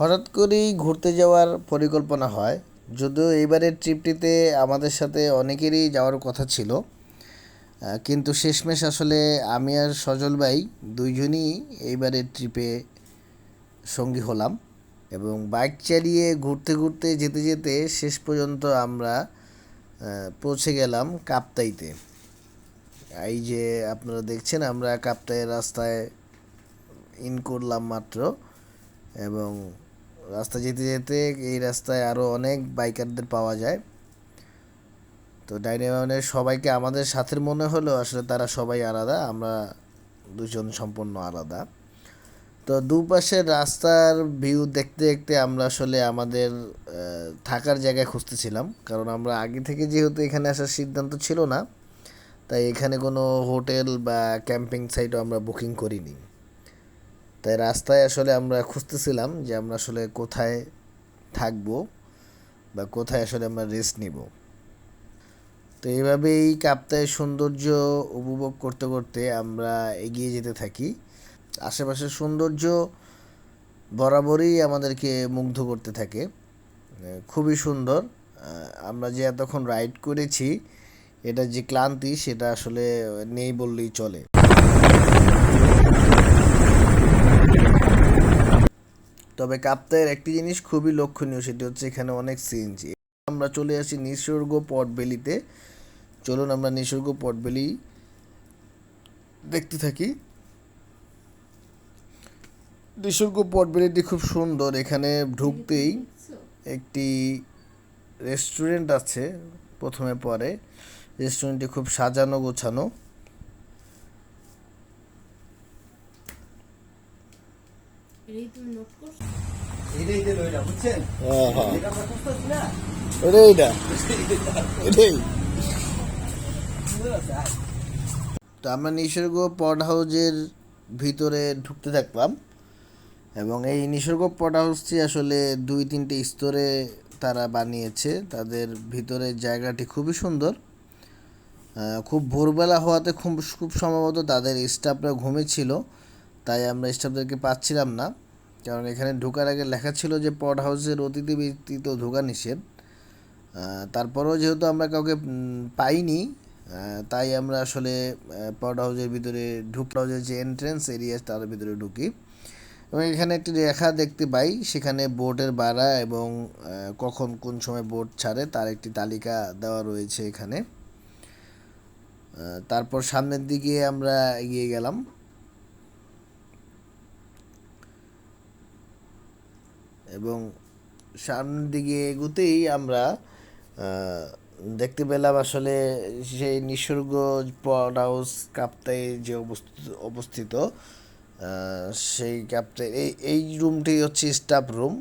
হঠাৎ করেই ঘুরতে যাওয়ার পরিকল্পনা হয়। যদিও এইবারের ট্রিপটিতে আমাদের সাথে অনেকেরই যাওয়ার কথা ছিল। কিন্তু শেষমেশ আসলে আমি আর সজল ভাই দুইজনই এইবারের ট্রিপে সঙ্গী হলাম এবং বাইক চালিয়ে ঘুরতে ঘুরতে যেতে যেতে শেষ পর্যন্ত আমরা পৌঁছে গেলাম কাপ্তাইতে। এই যে আপনারা দেখছেন, আমরা কাপ্তাইয়ের রাস্তায় ইন করলাম মাত্র এবং রাস্তা যেতে যেতে এই রাস্তায় আরও অনেক বাইকারদের পাওয়া যায়। তো ডাইনামানের সবাইকে আমাদের সাথে মনে হলো আসলে তারা সবাই আলাদা, আমরা দুজন সম্পূর্ণ আলাদা। তো দুপাশের রাস্তার ভিউ দেখতে দেখতে আমরা আসলে আমাদের থাকার জায়গায় খুঁজতেছিলাম। কারণ আমরা আগে থেকে যেহেতু এখানে আসার সিদ্ধান্ত ছিল না, তাই এখানে কোনো হোটেল বা ক্যাম্পিং সাইটও আমরা বুকিং করিনি। তাই রাস্তায় আসলে আমরা খুঁজতেছিলাম যে আমরা আসলে কোথায় থাকব বা কোথায় আসলে আমরা রেস্ট নিব। তো এইভাবেই কাপ্তায় সৌন্দর্য উপভোগ করতে করতে আমরা এগিয়ে যেতে থাকি। আশেপাশের সৌন্দর্য বরাবরই আমাদেরকে মুগ্ধ করতে থাকে। খুবই সুন্দর। আমরা যে এতক্ষণ রাইড করেছি, এটা যে ক্লান্তি, সেটা আসলে নেই বললেই চলে। তবে কাপ্তায়ের একটি জিনিস খুবই লক্ষণীয়, সেটি হচ্ছে এখানে অনেক সিএনজি। আমরা চলে আসি নিসর্গ পটবেলিতে। চলুন আমরা নিসর্গ পটবেলি দেখতে থাকি। নিসর্গ পটবেলিটি খুব সুন্দর, এখানে ঢুকতেই একটি রেস্টুরেন্ট আছে, প্রথমে পরে। রেস্টুরেন্টটি খুব সাজানো গোছানো এটাই তুমি নোট করছ এটাই যে লইলা বুঝছেন এটা আমরা খুঁজতেছি না এটাই এটা এটাই তো আমরা নিসর্গ পড হাউজের ভিতরে ঢুকতে থাকলাম। এবং এই নিসর্গ পড হাউসটি আসলে দুই তিনটে স্তরে তারা বানিয়েছে। তাদের ভিতরের জায়গাটি খুবই সুন্দর। খুব ভোরবেলা হওয়াতে খুব খুব সম্ভবত তাদের স্টাফরা ঘুমেছিল তাই আমরা স্টাফদেরকে পাচ্ছিলাম না। কারণ এখানে ঢোকার আগে লেখা ছিল যে পড হাউসের অতিথি ব্যতীত ঢোকা নিষেধ। তারপরেও যেহেতু আমরা কাউকে পাইনি তাই আমরা আসলে পড হাউসের ভিতরে ঢুক হাউসের যে এন্ট্রেন্স এরিয়া তার ভিতরে ঢুকি। এবং এখানে একটি রেখা দেখতে পাই, সেখানে বোটের ভাড়া এবং কখন কোন সময় বোট ছাড়ে তার একটি তালিকা দেওয়া রয়েছে এখানে। তারপর সামনের দিকে আমরা এগিয়ে গেলাম। এবং সামনের দিকে এগুতেই আমরা দেখতে পেলাম আসলে সেই নিসর্গ পড হাউস কাপ্তাই যে অবস্থিত সেই কাপ্তাই, এই এই রুমটি হচ্ছে স্টাফ রুম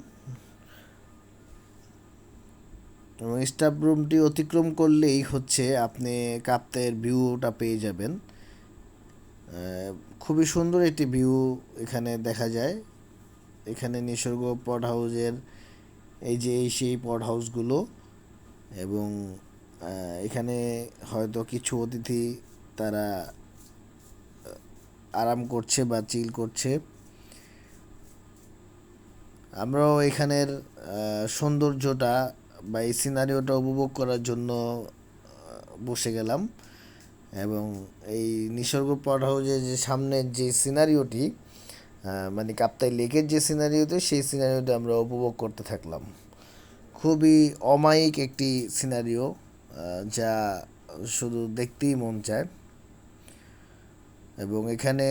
এবং স্টাফ রুমটি অতিক্রম করলেই হচ্ছে আপনি কাপ্তাইয়ের ভিউটা পেয়ে যাবেন। খুবই সুন্দর একটি ভিউ এখানে দেখা যায়। এখানে নিসর্গ পড হাউসের এই যে, এই সেই পড হাউসগুলো এবং এখানে হয়তো কিছু অতিথি তারা আরাম করছে বা চিল করছে। আমরাও এখানের সৌন্দর্যটা বা এই সিনারিওটা উপভোগ করার জন্য বসে গেলাম। এবং এই নিসর্গ পড হাউসের যে সামনের যে সিনারিওটি মানে কাপ্তাই লেকের যে সিনারিওতে সেই সিনারিওটা আমরা উপভোগ করতে থাকলাম। খুবই অমায়িক একটি সিনারিও যা শুধু দেখতেই মন চায়। এবং এখানে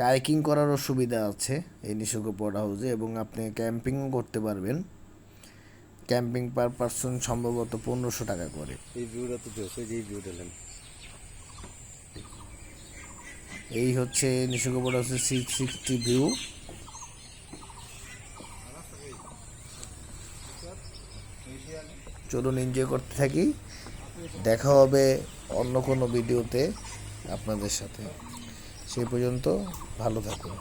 কাইকিং করারও সুবিধা আছে এই নিসর্গ পড হাউসে এবং আপনি ক্যাম্পিংও করতে পারবেন। ক্যাম্পিং পার পার্সন সম্ভবত পনেরোশো টাকা করে। এই ভিউটা তো যে ভিউটা এই হচ্ছে নিসর্গ হাউসের সিক্স সিক্সটি ভিউ। চলুন এনজয় করতে থাকি। দেখা হবে অন্য কোনো ভিডিওতে আপনাদের সাথে। সেই পর্যন্ত ভালো থাকুন।